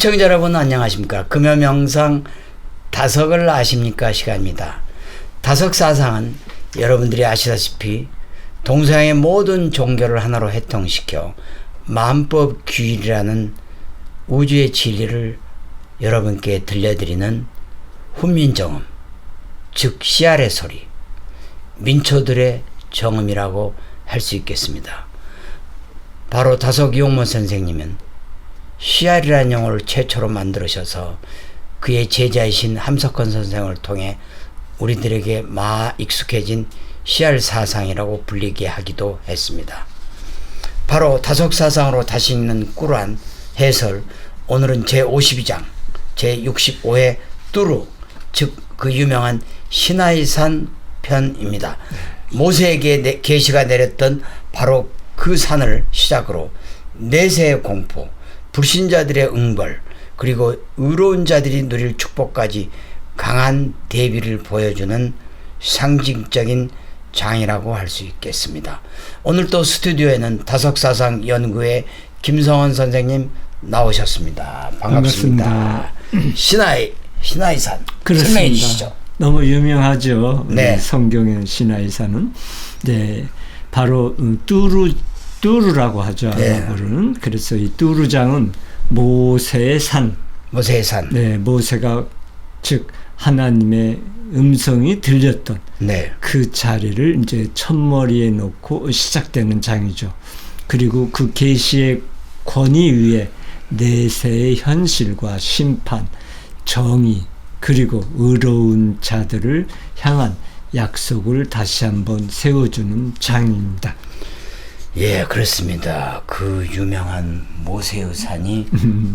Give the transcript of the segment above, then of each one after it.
시청자 여러분 안녕하십니까? 금요명상 다석을 아십니까? 시간입니다. 다석 사상은 여러분들이 아시다시피 동서양의 모든 종교를 하나로 해통시켜 만법 규율이라는 우주의 진리를 여러분께 들려드리는 훈민정음, 즉 씨알의 소리, 민초들의 정음이라고 할 수 있겠습니다. 바로 다석 이용문 선생님은 씨알이라는 용어를 최초로 만들으셔서 그의 제자이신 함석헌 선생을 통해 우리들에게 마 익숙해진 씨알 사상이라고 불리게 하기도 했습니다. 바로 다속 사상으로 다시 읽는 꾸란 해설 오늘은 제 52장 제 65회 뚜루 즉 그 유명한 시나이산 편입니다. 모세에게 계시가 내렸던 바로 그 산을 시작으로 내세의 공포, 불신자들의 응벌, 그리고 의로운 자들이 누릴 축복까지 강한 대비를 보여주는 상징적인 장이라고 할 수 있겠습니다. 오늘 또 스튜디오에는 다석사상 연구회 김성원 선생님 나오셨습니다. 반갑습니다. 반갑습니다. 신하이 신하이산 설명해 그렇습니다. 주시죠. 너무 유명하죠. 네. 성경의 시나이산은 네 바로 음, 뚜루 뚜루라고 하죠. 네. 아랍어로는 그래서 이 뚜루장은 모세의 산. 모세의 산. 네, 모세가 즉 하나님의 음성이 들렸던 네. 그 자리를 이제 첫머리에 놓고 시작되는 장이죠. 그리고 그 계시의 권위 위에 내세의 현실과 심판, 정의, 그리고 의로운 자들을 향한 약속을 다시 한번 세워주는 장입니다. 예, 그렇습니다. 그 유명한 모세의 산이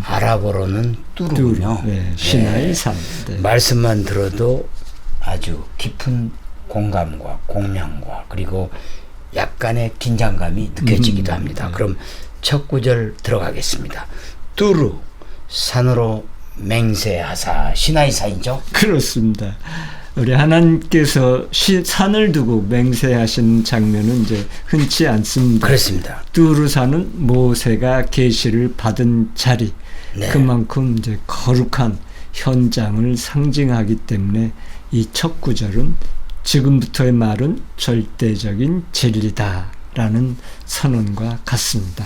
아랍어로는 뚜루군요. 네, 신하의 산. 네. 말씀만 들어도 아주 깊은 공감과 공명과 그리고 약간의 긴장감이 느껴지기도 음, 합니다. 네. 그럼 첫 구절 들어가겠습니다. 뚜루 산으로 맹세하사 신하의 산이죠. 그렇습니다. 우리 하나님께서 시, 산을 두고 맹세하신 장면은 이제 흔치 않습니다. 그렇습니다. 뚜르산은 모세가 계시를 받은 자리 네. 그만큼 이제 거룩한 현장을 상징하기 때문에 이 첫 구절은 지금부터의 말은 절대적인 진리다라는 선언과 같습니다.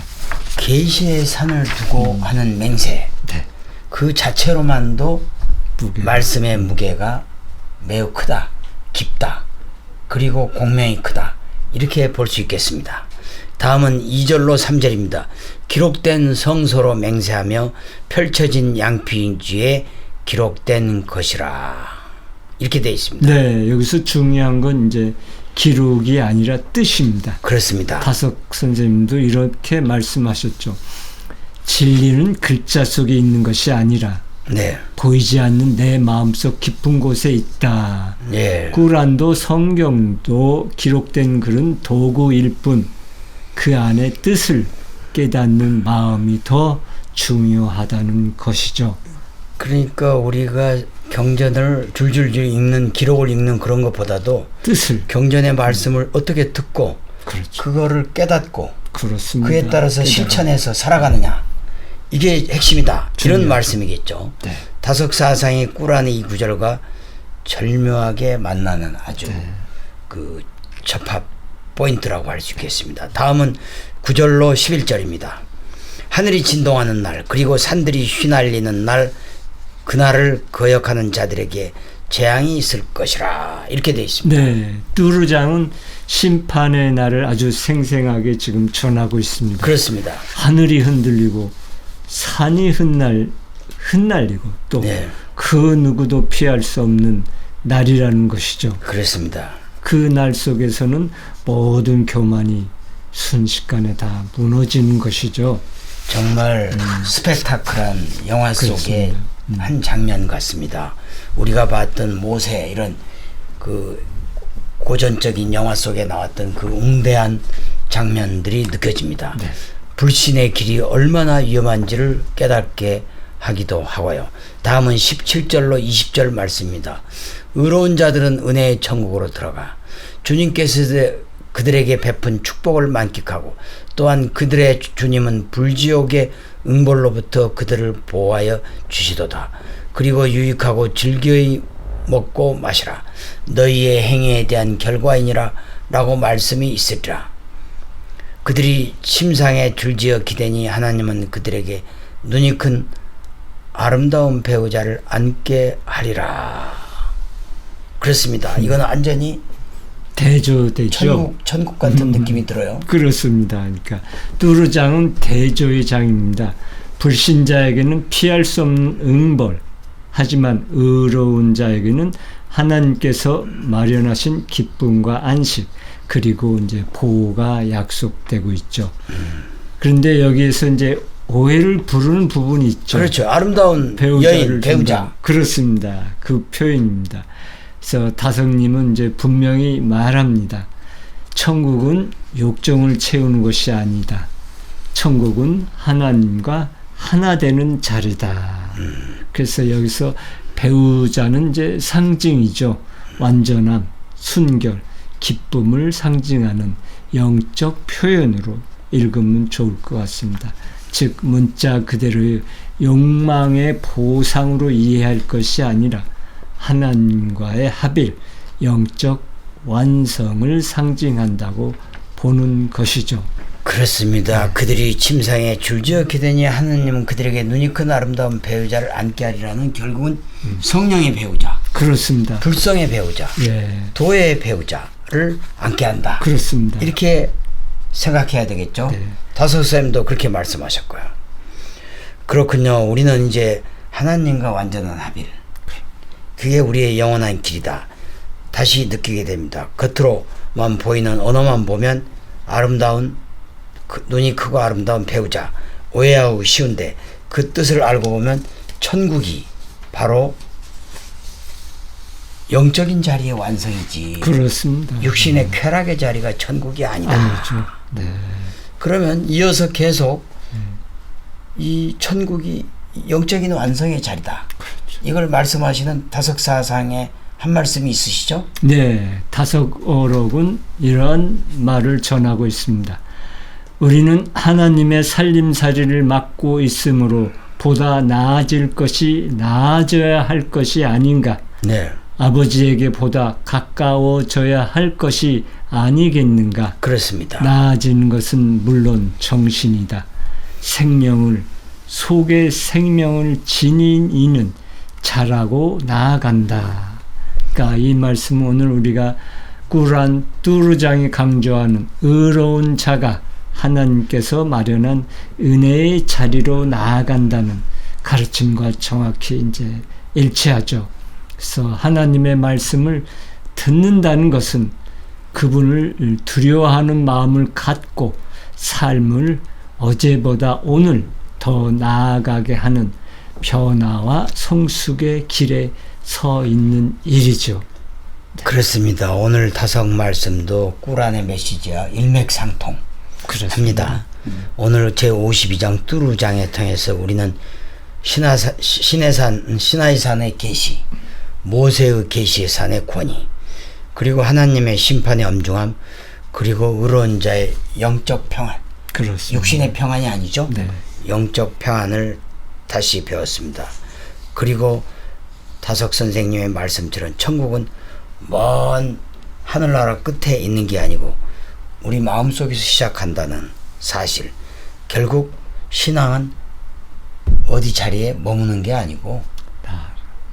계시의 산을 두고 하는 맹세 네. 그 자체로만도 무게. 말씀의 무게가 매우 크다, 깊다, 그리고 공명이 크다. 이렇게 볼 수 있겠습니다. 다음은 2절로 3절입니다. 기록된 성소로 맹세하며 펼쳐진 양피지에 기록된 것이라. 이렇게 되어 있습니다. 네, 여기서 중요한 건 이제 기록이 아니라 뜻입니다. 그렇습니다. 다석 선생님도 이렇게 말씀하셨죠. 진리는 글자 속에 있는 것이 아니라 네. 보이지 않는 내 마음속 깊은 곳에 있다. 예. 꾸란도 성경도 기록된 글은 도구일 뿐 그 안의 뜻을 깨닫는 마음이 더 중요하다는 것이죠. 그러니까 우리가 경전을 줄줄줄 읽는 기록을 읽는 그런 것보다도 뜻을 경전의 말씀을 어떻게 듣고 그렇죠. 그거를 깨닫고 그렇습니다. 그에 따라서 깨달아. 실천해서 살아가느냐 이게 핵심이다 이런 중요하죠. 말씀이겠죠. 네. 다석 사상의 꾸란의 이 구절과 절묘하게 만나는 아주 네. 그 접합 포인트라고 할 수 있겠습니다. 다음은 구절로 11절입니다. 하늘이 진동하는 날 그리고 산들이 휘날리는 날 그날을 거역하는 자들에게 재앙이 있을 것이라 이렇게 되어 있습니다. 네, 뚜르장은 심판의 날을 아주 생생하게 지금 전하고 있습니다. 그렇습니다. 하늘이 흔들리고 산이 흩날 흩날리고 또그 네. 누구도 피할 수 없는 날이라는 것이죠. 그렇습니다. 그 날 속에서는 모든 교만이 순식간에 다 무너지는 것이죠. 정말 스펙타클한 영화 속의 그렇습니다. 한 장면 같습니다. 우리가 봤던 모세 이런 그 고전적인 영화 속에 나왔던 그 웅대한 장면들이 느껴집니다. 네. 불신의 길이 얼마나 위험한지를 깨닫게 하기도 하고요. 다음은 17절로 20절 말씀입니다. 의로운 자들은 은혜의 천국으로 들어가 주님께서 그들에게 베푼 축복을 만끽하고 또 또한 그들의 주님은 불지옥의 응벌로부터 그들을 보호하여 주시도다. 그리고 유익하고 즐거이 먹고 마시라. 너희의 행위에 대한 결과이니라 라고 말씀이 있으리라. 그들이 침상에 줄지어 기대니 하나님은 그들에게 눈이 큰 아름다운 배우자를 앉게 하리라. 그렇습니다. 이건 완전히 대조되죠. 천국 천국 같은 느낌이 들어요. 그렇습니다. 그러니까 뚜르장은 대조의 장입니다. 불신자에게는 피할 수 없는 응벌. 하지만 의로운 자에게는 하나님께서 마련하신 기쁨과 안식 그리고 이제 보호가 약속되고 있죠. 그런데 여기에서 이제 오해를 부르는 부분이 있죠. 그렇죠. 아름다운 배우자를 여인, 배우자. 그렇습니다. 그 표현입니다. 그래서 다성님은 이제 분명히 말합니다. 천국은 욕정을 채우는 것이 아니다. 천국은 하나님과 하나 되는 자리다. 그래서 여기서 배우자는 이제 상징이죠. 완전함, 순결, 기쁨을 상징하는 영적 표현으로 읽으면 좋을 것 같습니다. 즉 문자 그대로의 욕망의 보상으로 이해할 것이 아니라 하나님과의 합일, 영적 완성을 상징한다고 보는 것이죠. 그렇습니다. 그들이 침상에 줄지어 기대니 하느님은 그들에게 눈이 큰 아름다운 배우자를 앉게 하리라는 결국은 성령의 배우자, 그렇습니다. 불성의 배우자, 예, 도의 배우자 를 앉게 한다. 그렇습니다. 이렇게 생각해야 되겠죠. 네. 다섯 쌤도 그렇게 말씀하셨고요. 그렇군요. 우리는 이제 하나님과 완전한 합일. 그게 우리의 영원한 길이다. 다시 느끼게 됩니다. 겉으로만 보이는 언어만 보면 아름다운 그 눈이 크고 아름다운 배우자 오해하고 쉬운데 그 뜻을 알고 보면 천국이 바로 영적인 자리의 완성이지. 그렇습니다. 육신의 쾌락의 자리가 천국이 아니다. 아니죠. 네. 그러면 이어서 계속 이 천국이 영적인 완성의 자리다. 이걸 말씀하시는 다석사상에 한 말씀이 있으시죠? 네, 다섯 어록은 이러한 말을 전하고 있습니다. 우리는 하나님의 살림살이를 맡고 있으므로 보다 나아질 것이 나아져야 할 것이 아닌가. 네. 아버지에게 보다 가까워져야 할 것이 아니겠는가. 그렇습니다. 나아지는 것은 물론 정신이다. 생명을 속의 생명을 지닌 이는 자라고 나아간다. 그러니까 이 말씀은 오늘 우리가 꾸란 뚜르장이 강조하는 의로운 자가 하나님께서 마련한 은혜의 자리로 나아간다는 가르침과 정확히 이제 일치하죠. 그래서 하나님의 말씀을 듣는다는 것은 그분을 두려워하는 마음을 갖고 삶을 어제보다 오늘 더 나아가게 하는 변화와 성숙의 길에 서 있는 일이죠. 그렇습니다. 오늘 다석 말씀도 꾸란의 메시지와 일맥상통. 합니다. 오늘 제 52장 뚜루장에 통해서 우리는 신하사, 신해산 신하이산의 계시, 모세의 계시의 산의 권위, 그리고 하나님의 심판의 엄중함, 그리고 의로운 자의 영적 평안, 그렇습니다. 육신의 평안이 아니죠. 네. 영적 평안을 다시 배웠습니다. 그리고 다석 선생님의 말씀처럼 천국은 먼 하늘나라 끝에 있는 게 아니고 우리 마음속에서 시작한다는 사실. 결국 신앙은 어디 자리에 머무는 게 아니고 아,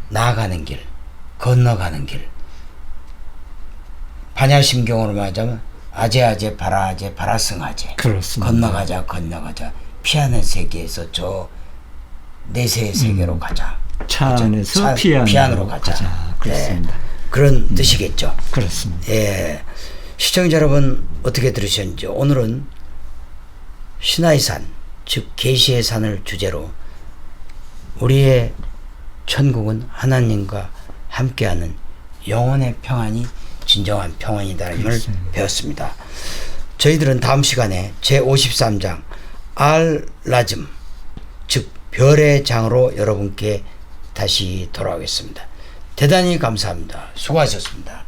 나아가는 길, 건너가는 길. 반야심경으로 말하자면 아제아제 바라아제 바라승아제. 그렇습니다. 건너가자 건너가자 피하는 세계에서 저 내세의 세계로 가자 차 안에서 차- 피안으로, 피안으로 가자. 그렇습니다. 네. 그런 뜻이겠죠 그렇습니다. 예 시청자 여러분 어떻게 들으셨는지 오늘은 신하이산 즉 계시의 산을 주제로 우리의 천국은 하나님과 함께하는 영혼의 평안이 진정한 평안이다는 걸. 배웠습니다. 저희들은 다음 시간에 제 53장 알라즘 즉 별의 장으로 여러분께 다시 돌아오겠습니다. 대단히 감사합니다. 수고하셨습니다.